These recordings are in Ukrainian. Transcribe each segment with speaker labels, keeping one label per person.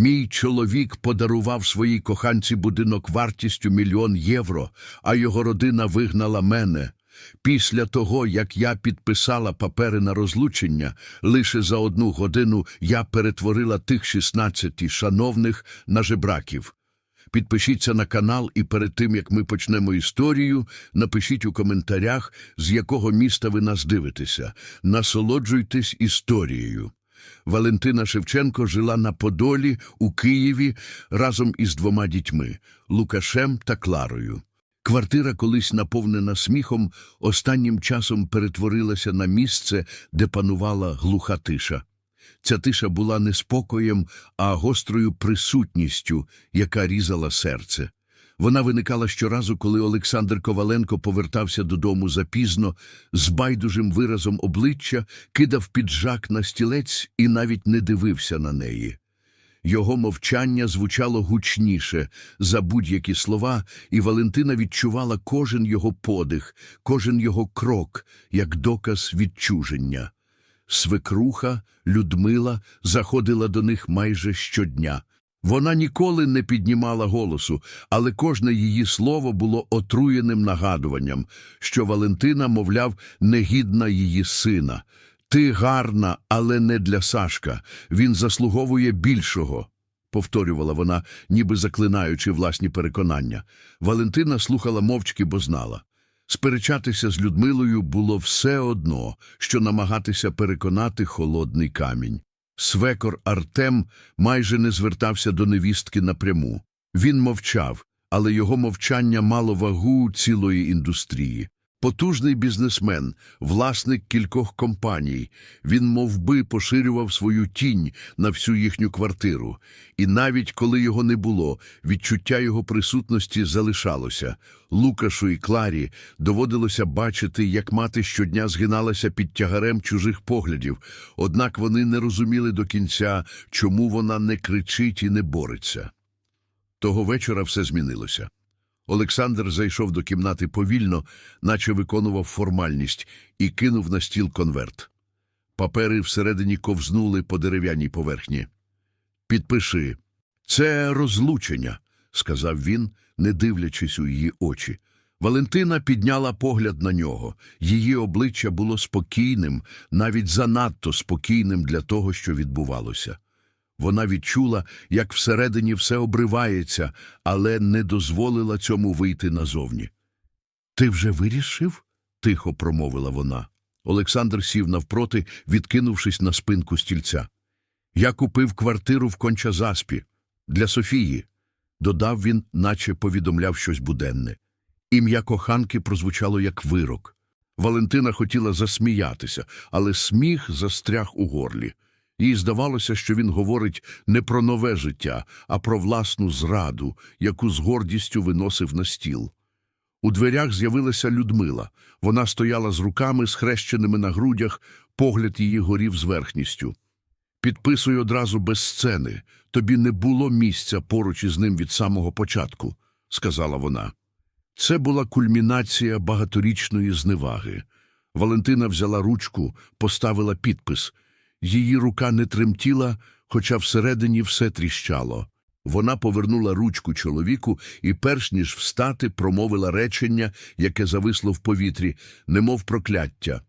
Speaker 1: Мій чоловік подарував своїй коханці будинок вартістю мільйон євро, а його родина вигнала мене. Після того, як я підписала папери на розлучення, лише за одну годину я перетворила тих 16 шановних на жебраків. Підпишіться на канал і перед тим, як ми почнемо історію, напишіть у коментарях, з якого міста ви нас дивитеся. Насолоджуйтесь історією. Валентина Шевченко жила на Подолі у Києві разом із двома дітьми Лукашем та Кларою. Квартира, колись наповнена сміхом, останнім часом перетворилася на місце, де панувала глуха тиша. Ця тиша була не спокоєм, а гострою присутністю, яка різала серце. Вона виникала щоразу, коли Олександр Коваленко повертався додому запізно, з байдужим виразом обличчя, кидав піджак на стілець і навіть не дивився на неї. Його мовчання звучало гучніше за будь-які слова, і Валентина відчувала кожен його подих, кожен його крок, як доказ відчуження. Свекруха, Людмила, заходила до них майже щодня. Вона ніколи не піднімала голосу, але кожне її слово було отруєним нагадуванням, що Валентина, мовляв, негідна її сина. Ти гарна, але не для Сашка. Він заслуговує більшого, повторювала вона, ніби заклинаючи власні переконання. Валентина слухала мовчки, бо знала. Сперечатися з Людмилою було все одно, що намагатися переконати холодний камінь. Свекор Артем майже не звертався до невістки напряму. Він мовчав, але його мовчання мало вагу цілої індустрії. Потужний бізнесмен, власник кількох компаній, він мовби поширював свою тінь на всю їхню квартиру. І навіть коли його не було, відчуття його присутності залишалося. Лукашу і Кларі доводилося бачити, як мати щодня згиналася під тягарем чужих поглядів, однак вони не розуміли до кінця, чому вона не кричить і не бореться. Того вечора все змінилося. Олександр зайшов до кімнати повільно, наче виконував формальність, і кинув на стіл конверт. Папери всередині ковзнули по дерев'яній поверхні. Підпиши. Це розлучення, сказав він, не дивлячись у її очі. Валентина підняла погляд на нього. Її обличчя було спокійним, навіть занадто спокійним для того, що відбувалося. Вона відчула, як всередині все обривається, але не дозволила цьому вийти назовні. Ти вже вирішив? тихо промовила вона. Олександр сів навпроти, відкинувшись на спинку стільця. Я купив квартиру в Кончазаспі для Софії, додав він, наче повідомляв щось буденне. Ім'я коханки прозвучало як вирок. Валентина хотіла засміятися, але сміх застряг у горлі. Їй здавалося, що він говорить не про нове життя, а про власну зраду, яку з гордістю виносив на стіл. У дверях з'явилася Людмила. Вона стояла з руками, схрещеними на грудях, погляд її горів зверхністю. Підписуй одразу без сцени. Тобі не було місця поруч із ним від самого початку, сказала вона. Це була кульмінація багаторічної зневаги. Валентина взяла ручку, поставила підпис. Її рука не тремтіла, хоча всередині все тріщало. Вона повернула ручку чоловіку і, перш ніж встати, промовила речення, яке зависло в повітрі, немов прокляття.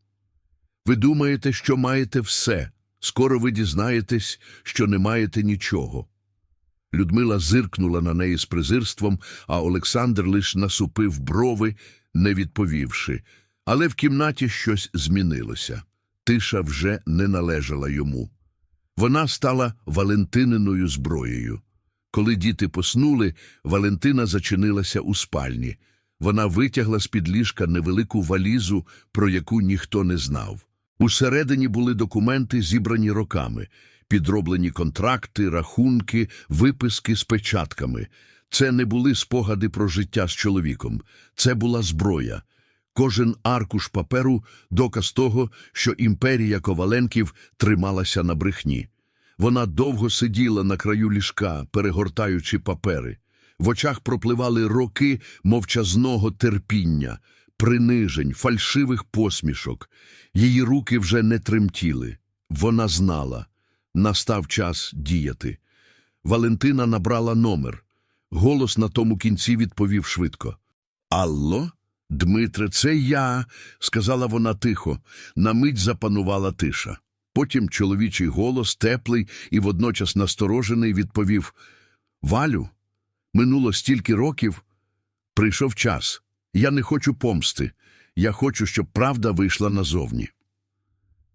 Speaker 1: Ви думаєте, що маєте все. Скоро ви дізнаєтесь, що не маєте нічого. Людмила зиркнула на неї з презирством, а Олександр лиш насупив брови, не відповівши. Але в кімнаті щось змінилося. Тиша вже не належала йому. Вона стала Валентининою зброєю. Коли діти поснули, Валентина зачинилася у спальні. Вона витягла з-під ліжка невелику валізу, про яку ніхто не знав. Усередині були документи, зібрані роками, підроблені контракти, рахунки, виписки з печатками. Це не були спогади про життя з чоловіком, це була зброя. Кожен аркуш паперу – доказ того, що імперія Коваленків трималася на брехні. Вона довго сиділа на краю ліжка, перегортаючи папери. В очах пропливали роки мовчазного терпіння, принижень, фальшивих посмішок. Її руки вже не тремтіли. Вона знала. Настав час діяти. Валентина набрала номер. Голос на тому кінці відповів швидко. Алло? Дмитре, це я, сказала вона тихо. На мить запанувала тиша. Потім чоловічий голос, теплий і водночас насторожений, відповів Валю, минуло стільки років. Прийшов час. Я не хочу помсти. Я хочу, щоб правда вийшла назовні.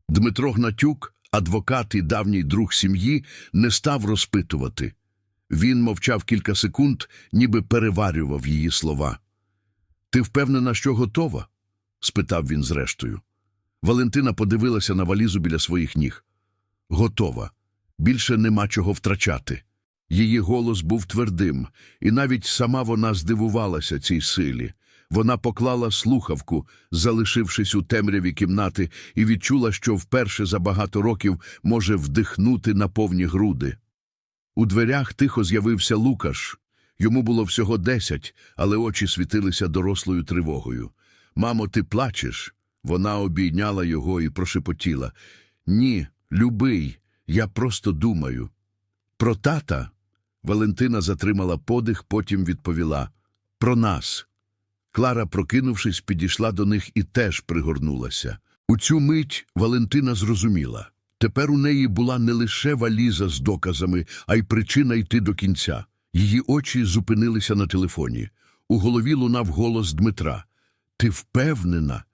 Speaker 1: Дмитро Гнатюк, адвокат і давній друг сім'ї, не став розпитувати. Він мовчав кілька секунд, ніби переварював її слова. Ти впевнена, що готова? спитав він зрештою. Валентина подивилася на валізу біля своїх ніг. Готова. Більше нема чого втрачати. Її голос був твердим, і навіть сама вона здивувалася цій силі. Вона поклала слухавку, залишившись у темряві кімнати, і відчула, що вперше за багато років може вдихнути на повні груди. У дверях тихо з'явився Лукаш. Йому було всього десять, але очі світилися дорослою тривогою. Мамо, ти плачеш? Вона обійняла його і прошепотіла. Ні, любий, я просто думаю. Про тата? Валентина затримала подих, потім відповіла. Про нас. Клара, прокинувшись, підійшла до них і теж пригорнулася. У цю мить Валентина зрозуміла. Тепер у неї була не лише валіза з доказами, а й причина йти до кінця. Її очі зупинилися на телефоні. У голові лунав голос Дмитра. Ти впевнена?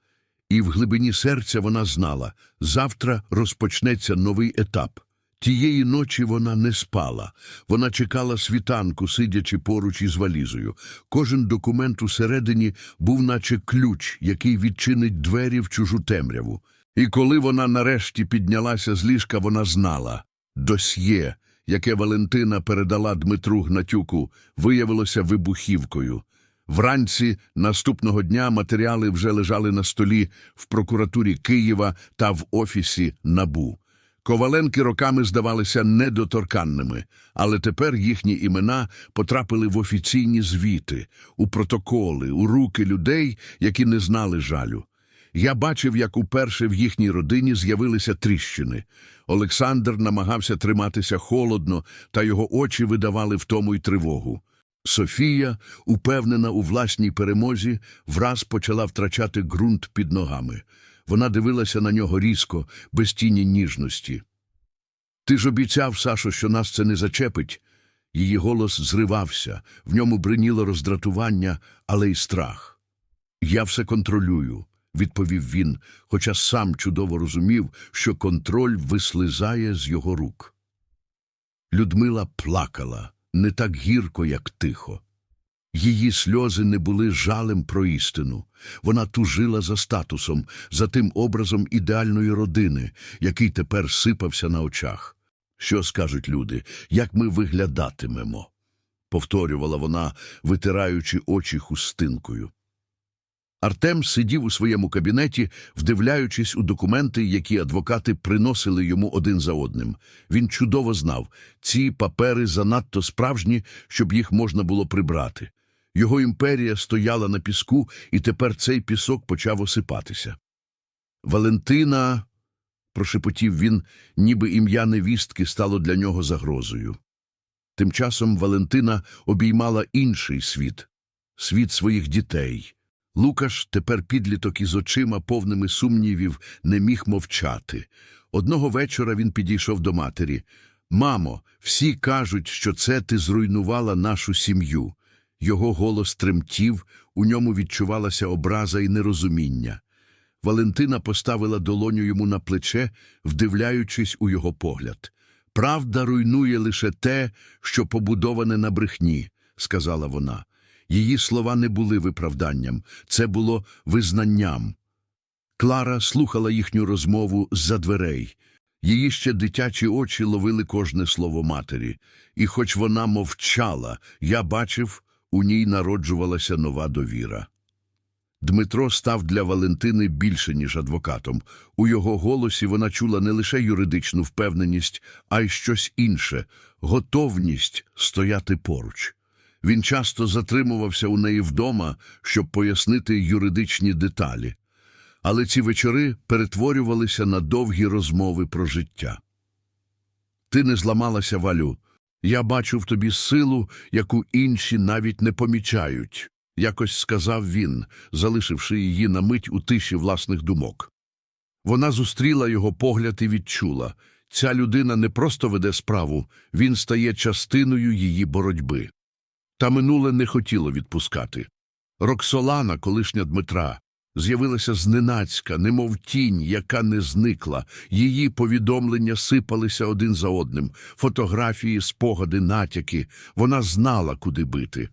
Speaker 1: І в глибині серця вона знала, завтра розпочнеться новий етап. Тієї ночі вона не спала. Вона чекала світанку, сидячи поруч із валізою. Кожен документ усередині був наче ключ, який відчинить двері в чужу темряву. І коли вона нарешті піднялася з ліжка, вона знала. Досьє, яке Валентина передала Дмитру Гнатюку, виявилося вибухівкою. Вранці наступного дня матеріали вже лежали на столі в прокуратурі Києва та в офісі НАБУ. Коваленки роками здавалися недоторканними, але тепер їхні імена потрапили в офіційні звіти, у протоколи, у руки людей, які не знали жалю. Я бачив, як уперше в їхній родині з'явилися тріщини. Олександр намагався триматися холодно, та його очі видавали втому й тривогу. Софія, упевнена у власній перемозі, враз почала втрачати ґрунт під ногами. Вона дивилася на нього різко, без тіні ніжності. Ти ж обіцяв, Сашо, що нас це не зачепить. Її голос зривався, в ньому бриніло роздратування, але й страх. Я все контролюю, відповів він, хоча сам чудово розумів, що контроль вислизає з його рук. Людмила плакала не так гірко, як тихо. Її сльози не були жалем про істину. Вона тужила за статусом, за тим образом ідеальної родини, який тепер сипався на очах. Що скажуть люди, як ми виглядатимемо? повторювала вона, витираючи очі хустинкою. Артем сидів у своєму кабінеті, вдивляючись у документи, які адвокати приносили йому один за одним. Він чудово знав, ці папери занадто справжні, щоб їх можна було прибрати. Його імперія стояла на піску, і тепер цей пісок почав осипатися. Валентина, прошепотів він, ніби ім'я невістки стало для нього загрозою. Тим часом Валентина обіймала інший світ світ своїх дітей. Лукаш, тепер підліток із очима, повними сумнівів, не міг мовчати. Одного вечора він підійшов до матері. Мамо, всі кажуть, що це ти зруйнувала нашу сім'ю. Його голос тремтів, у ньому відчувалася образа і нерозуміння. Валентина поставила долоню йому на плече, вдивляючись у його погляд. Правда руйнує лише те, що побудоване на брехні, сказала вона. Її слова не були виправданням, це було визнанням. Клара слухала їхню розмову з-за дверей. Її ще дитячі очі ловили кожне слово матері, і хоч вона мовчала, я бачив, у ній народжувалася нова довіра. Дмитро став для Валентини більше, ніж адвокатом. У його голосі вона чула не лише юридичну впевненість, а й щось інше готовність стояти поруч. Він часто затримувався у неї вдома, щоб пояснити юридичні деталі. Але ці вечори перетворювалися на довгі розмови про життя. Ти не зламалася, Валю. Я бачу в тобі силу, яку інші навіть не помічають, якось сказав він, залишивши її на мить у тиші власних думок. Вона зустріла його погляд і відчула ця людина не просто веде справу, він стає частиною її боротьби. Та минуле не хотіло відпускати. Роксолана, колишня Дмитра, з'явилася зненацька, немов тінь, яка не зникла. Її повідомлення сипалися один за одним, фотографії, спогади, натяки. Вона знала, куди бити.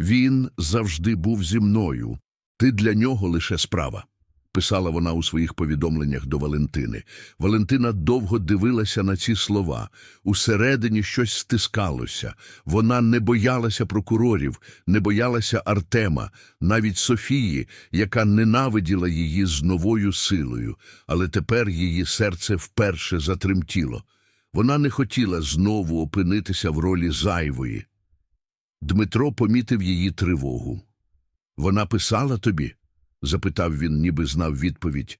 Speaker 1: Він завжди був зі мною. Ти для нього лише справа. Писала вона у своїх повідомленнях до Валентини. Валентина довго дивилася на ці слова. Усередині щось стискалося. Вона не боялася прокурорів, не боялася Артема, навіть Софії, яка ненавиділа її з новою силою, але тепер її серце вперше затремтіло. Вона не хотіла знову опинитися в ролі зайвої. Дмитро помітив її тривогу. Вона писала тобі? Запитав він, ніби знав відповідь.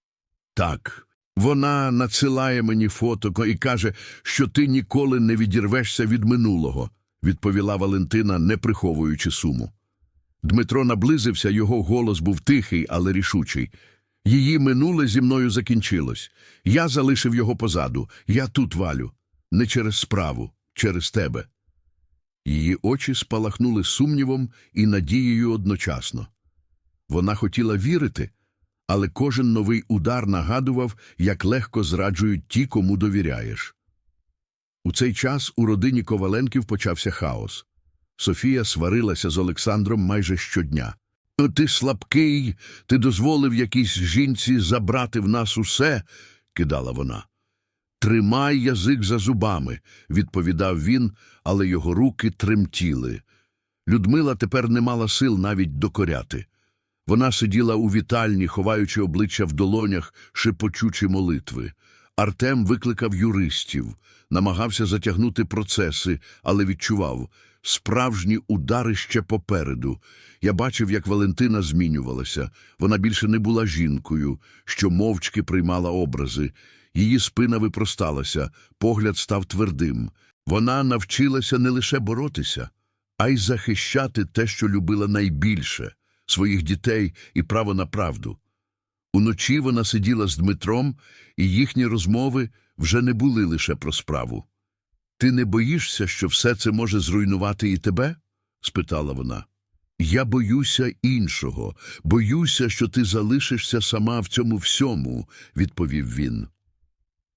Speaker 1: Так. Вона надсилає мені фото і каже, що ти ніколи не відірвешся від минулого, відповіла Валентина, не приховуючи суму. Дмитро наблизився, його голос був тихий, але рішучий. Її минуле зі мною закінчилось. Я залишив його позаду. Я тут валю. Не через справу, через тебе. Її очі спалахнули сумнівом і надією одночасно. Вона хотіла вірити, але кожен новий удар нагадував, як легко зраджують ті, кому довіряєш. У цей час у родині Коваленків почався хаос. Софія сварилася з Олександром майже щодня. Ти слабкий, ти дозволив якійсь жінці забрати в нас усе, кидала вона. Тримай язик за зубами, відповідав він, але його руки тремтіли. Людмила тепер не мала сил навіть докоряти. Вона сиділа у вітальні, ховаючи обличчя в долонях, шепочучи молитви. Артем викликав юристів, намагався затягнути процеси, але відчував справжні удари ще попереду. Я бачив, як Валентина змінювалася. Вона більше не була жінкою, що мовчки приймала образи. Її спина випросталася, погляд став твердим. Вона навчилася не лише боротися, а й захищати те, що любила найбільше своїх дітей і право на правду. Уночі вона сиділа з Дмитром, і їхні розмови вже не були лише про справу. Ти не боїшся, що все це може зруйнувати і тебе? спитала вона. Я боюся іншого, боюся, що ти залишишся сама в цьому всьому, відповів він.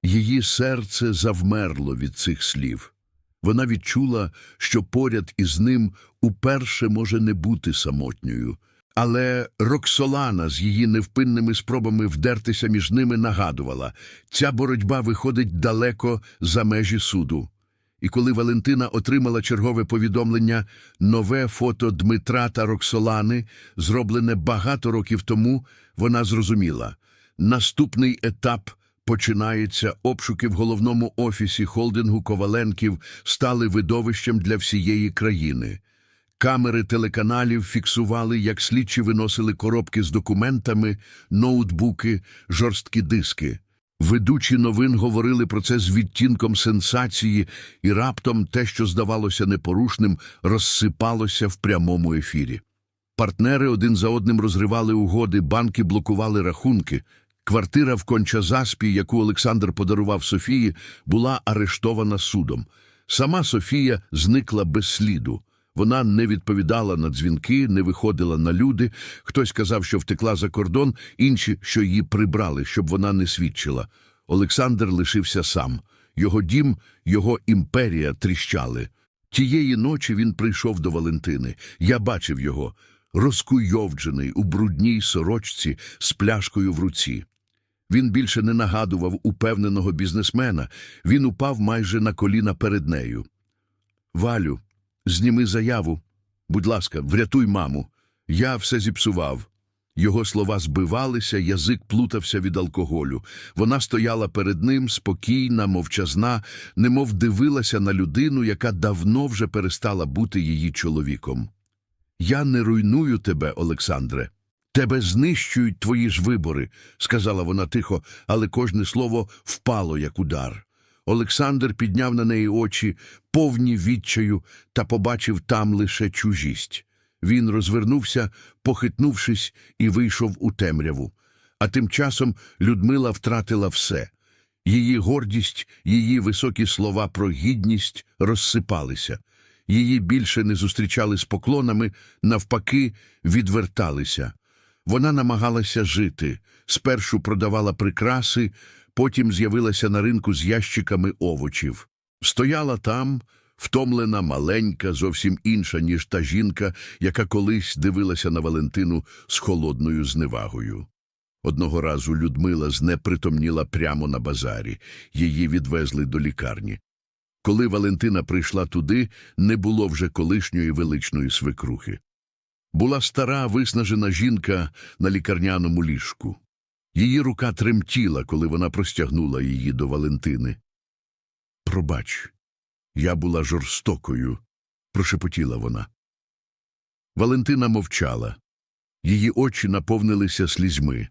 Speaker 1: Її серце завмерло від цих слів. Вона відчула, що поряд із ним уперше може не бути самотньою. Але Роксолана з її невпинними спробами вдертися між ними нагадувала, ця боротьба виходить далеко за межі суду. І коли Валентина отримала чергове повідомлення, нове фото Дмитра та Роксолани, зроблене багато років тому, вона зрозуміла. Наступний етап починається обшуки в головному офісі холдингу Коваленків стали видовищем для всієї країни. Камери телеканалів фіксували, як слідчі виносили коробки з документами, ноутбуки, жорсткі диски. Ведучі новин говорили про це з відтінком сенсації, і раптом те, що здавалося непорушним, розсипалося в прямому ефірі. Партнери один за одним розривали угоди, банки блокували рахунки. Квартира в Кончазаспі, яку Олександр подарував Софії, була арештована судом. Сама Софія зникла без сліду. Вона не відповідала на дзвінки, не виходила на люди. Хтось казав, що втекла за кордон, інші, що її прибрали, щоб вона не свідчила. Олександр лишився сам. Його дім, його імперія тріщали. Тієї ночі він прийшов до Валентини. Я бачив його, розкуйовджений у брудній сорочці з пляшкою в руці. Він більше не нагадував упевненого бізнесмена. Він упав майже на коліна перед нею. Валю, Зніми заяву. Будь ласка, врятуй маму. Я все зіпсував. Його слова збивалися, язик плутався від алкоголю. Вона стояла перед ним, спокійна, мовчазна, немов дивилася на людину, яка давно вже перестала бути її чоловіком. Я не руйную тебе, Олександре. Тебе знищують твої ж вибори, сказала вона тихо, але кожне слово впало, як удар. Олександр підняв на неї очі, повні відчаю, та побачив там лише чужість. Він розвернувся, похитнувшись, і вийшов у темряву. А тим часом Людмила втратила все. Її гордість, її високі слова про гідність розсипалися. Її більше не зустрічали з поклонами, навпаки, відверталися. Вона намагалася жити. Спершу продавала прикраси, потім з'явилася на ринку з ящиками овочів. Стояла там, втомлена, маленька, зовсім інша, ніж та жінка, яка колись дивилася на Валентину з холодною зневагою. Одного разу Людмила знепритомніла прямо на базарі. Її відвезли до лікарні. Коли Валентина прийшла туди, не було вже колишньої величної свекрухи. Була стара, виснажена жінка на лікарняному ліжку. Її рука тремтіла, коли вона простягнула її до Валентини. Пробач, я була жорстокою, прошепотіла вона. Валентина мовчала. Її очі наповнилися слізьми.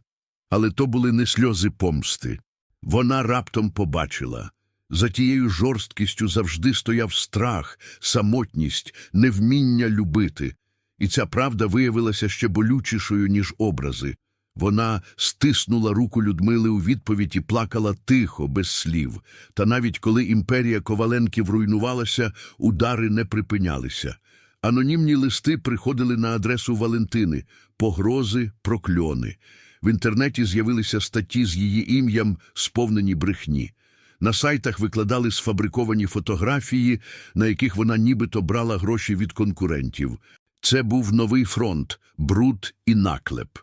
Speaker 1: Але то були не сльози помсти. Вона раптом побачила. За тією жорсткістю завжди стояв страх, самотність, невміння любити. І ця правда виявилася ще болючішою, ніж образи. Вона стиснула руку Людмили у відповідь і плакала тихо, без слів. Та навіть коли імперія Коваленків руйнувалася, удари не припинялися. Анонімні листи приходили на адресу Валентини, погрози, прокльони. В інтернеті з'явилися статті з її ім'ям, сповнені брехні. На сайтах викладали сфабриковані фотографії, на яких вона нібито брала гроші від конкурентів. Це був новий фронт, бруд і наклеп.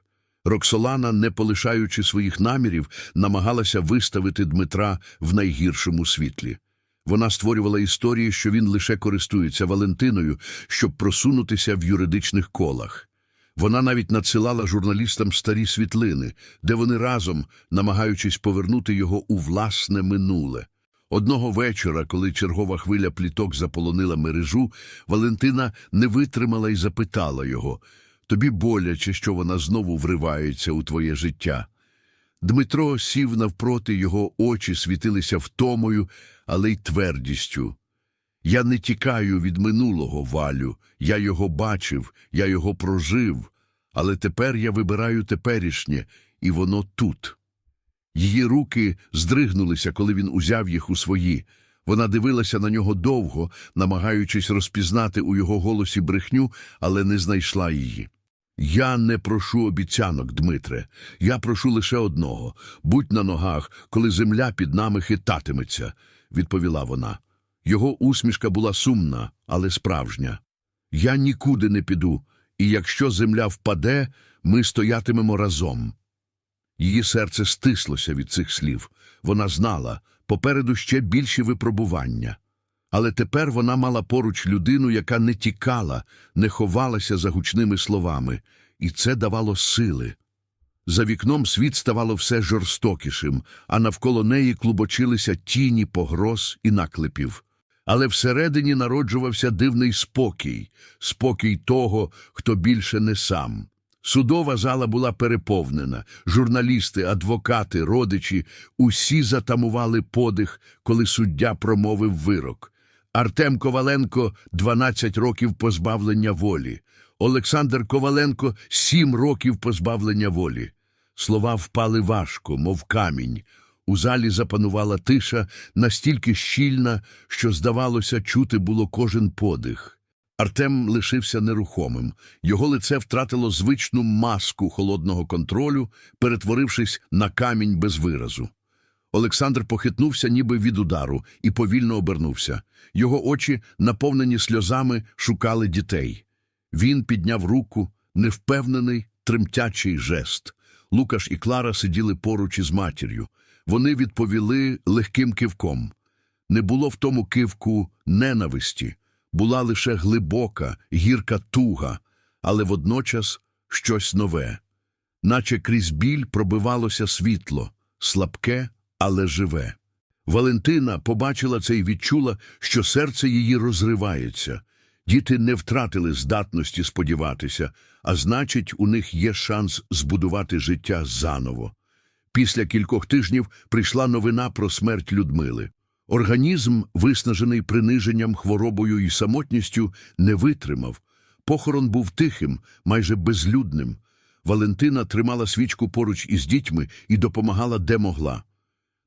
Speaker 1: Роксолана, не полишаючи своїх намірів, намагалася виставити Дмитра в найгіршому світлі. Вона створювала історії, що він лише користується Валентиною, щоб просунутися в юридичних колах. Вона навіть надсилала журналістам старі світлини, де вони разом, намагаючись повернути його у власне минуле. Одного вечора, коли чергова хвиля пліток заполонила мережу, Валентина не витримала і запитала його «Тобі боляче, що вона знову вривається у твоє життя?» Дмитро сів навпроти, його очі світилися втомою, але й твердістю. Я не тікаю від минулого, Валю. Я його бачив, я його прожив, але тепер я вибираю теперішнє, і воно тут. Її руки здригнулися, коли він узяв їх у свої. Вона дивилася на нього довго, намагаючись розпізнати у його голосі брехню, але не знайшла її. Я не прошу обіцянок, Дмитре. Я прошу лише одного будь на ногах, коли земля під нами хитатиметься, відповіла вона. Його усмішка була сумна, але справжня. Я нікуди не піду, і якщо земля впаде, ми стоятимемо разом. Її серце стислося від цих слів. Вона знала, попереду ще більші випробування. Але тепер вона мала поруч людину, яка не тікала, не ховалася за гучними словами, і це давало сили. За вікном світ ставало все жорстокішим, а навколо неї клубочилися тіні погроз і наклепів. Але всередині народжувався дивний спокій, спокій того, хто більше не сам. Судова зала була переповнена. Журналісти, адвокати, родичі усі затамували подих, коли суддя промовив вирок. Артем Коваленко 12 років позбавлення волі. Олександр Коваленко 7 років позбавлення волі. Слова впали важко, мов камінь. У залі запанувала тиша настільки щільна, що, здавалося, чути було кожен подих. Артем лишився нерухомим. Його лице втратило звичну маску холодного контролю, перетворившись на камінь без виразу. Олександр похитнувся ніби від удару і повільно обернувся. Його очі, наповнені сльозами, шукали дітей. Він підняв руку, невпевнений, тремтячий жест. Лукаш і Клара сиділи поруч із матір'ю. Вони відповіли легким кивком. Не було в тому кивку ненависті, була лише глибока, гірка туга, але водночас щось нове. Наче крізь біль пробивалося світло, слабке, але живе. Валентина побачила це і відчула, що серце її розривається. Діти не втратили здатності сподіватися, а значить, у них є шанс збудувати життя заново. Після кількох тижнів прийшла новина про смерть Людмили. Організм, виснажений приниженням, хворобою і самотністю, не витримав. Похорон був тихим, майже безлюдним. Валентина тримала свічку поруч із дітьми і допомагала де могла.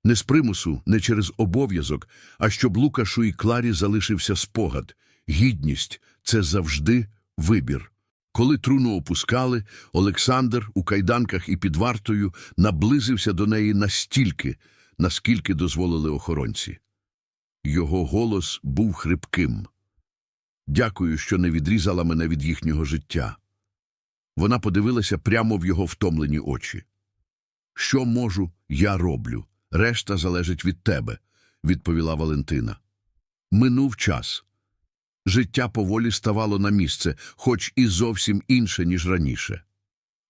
Speaker 1: Не з примусу, не через обов'язок, а щоб Лукашу і Кларі залишився спогад. Гідність – це завжди вибір. Коли труну опускали, Олександр у кайданках і під вартою наблизився до неї настільки, наскільки дозволили охоронці. Його голос був хрипким. Дякую, що не відрізала мене від їхнього життя. Вона подивилася прямо в його втомлені очі. Що можу, я роблю. Решта залежить від тебе, відповіла Валентина. Минув час. Життя поволі ставало на місце, хоч і зовсім інше, ніж раніше.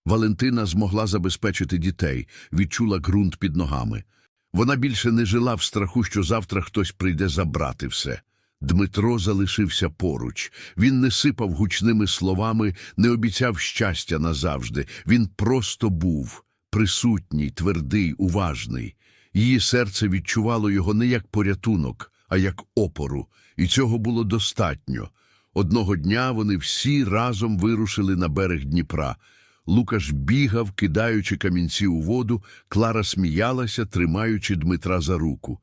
Speaker 1: Валентина змогла забезпечити дітей, відчула ґрунт під ногами. Вона більше не жила в страху, що завтра хтось прийде забрати все. Дмитро залишився поруч. Він не сипав гучними словами, не обіцяв щастя назавжди. Він просто був присутній, твердий, уважний. Її серце відчувало його не як порятунок, а як опору, і цього було достатньо. Одного дня вони всі разом вирушили на берег Дніпра. Лукаш бігав, кидаючи камінці у воду, Клара сміялася, тримаючи Дмитра за руку.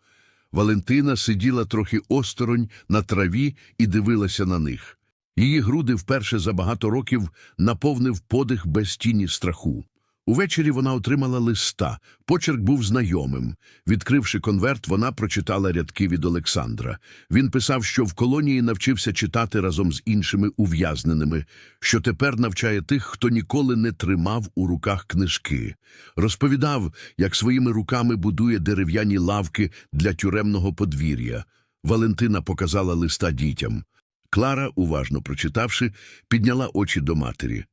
Speaker 1: Валентина сиділа трохи осторонь на траві і дивилася на них. Її груди вперше за багато років наповнив подих без тіні страху. Увечері вона отримала листа. Почерк був знайомим. Відкривши конверт, вона прочитала рядки від Олександра. Він писав, що в колонії навчився читати разом з іншими ув'язненими, що тепер навчає тих, хто ніколи не тримав у руках книжки. Розповідав, як своїми руками будує дерев'яні лавки для тюремного подвір'я. Валентина показала листа дітям. Клара, уважно прочитавши, підняла очі до матері.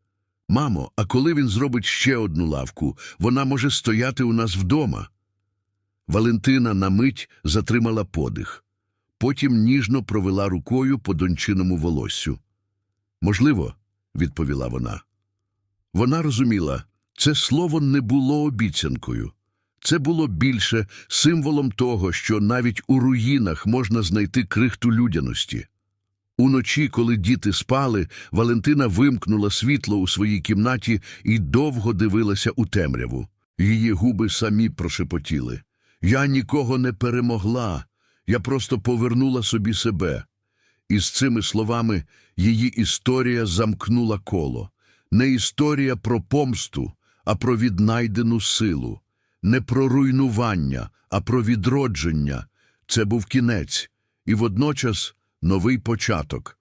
Speaker 1: Мамо, а коли він зробить ще одну лавку, вона може стояти у нас вдома. Валентина на мить затримала подих. Потім ніжно провела рукою по дончиному волоссю. Можливо, відповіла вона. Вона розуміла, це слово не було обіцянкою. Це було більше символом того, що навіть у руїнах можна знайти крихту людяності. Уночі, коли діти спали, Валентина вимкнула світло у своїй кімнаті і довго дивилася у темряву. Її губи самі прошепотіли. Я нікого не перемогла, я просто повернула собі себе. І з цими словами її історія замкнула коло. Не історія про помсту, а про віднайдену силу. Не про руйнування, а про відродження. Це був кінець, і водночас новий початок.